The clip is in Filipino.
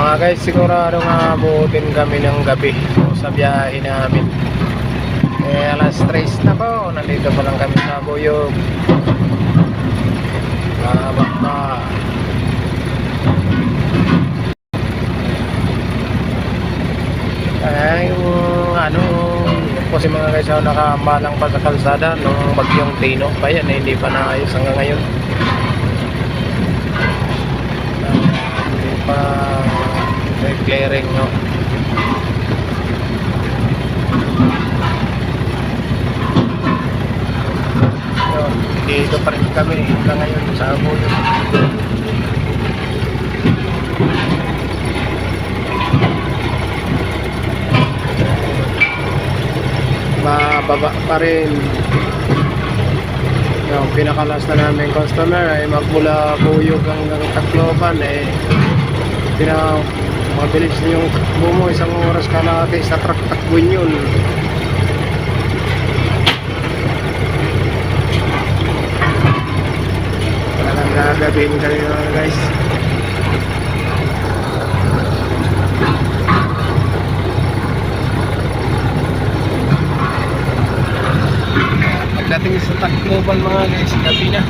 Mga guys, sigurado nga abutin kami ng gabi so, sa biyahe namin. Eh, alas 3 na po. Nandito pa lang kami sa Buyog. Mahaba pa. Ay, yung ano, kasi mga guys, ako nakamalang pa sa kalsada nung bagyong Tino pa yan, eh, hindi pa naayos hanggang ngayon. May clearing, no? Yun, dito pa rin kami hanggang ngayon sa Abuyo. mababa pa rin yung pinakalas na namin customer ay magmula Buyog hanggang Tacloban eh pina mabilis yung takbo mo isang oras kalahati sa truck takbuin yun. Talagang gagabihin kami mga guys. Pagdating sa Tacloban mga guys gabi na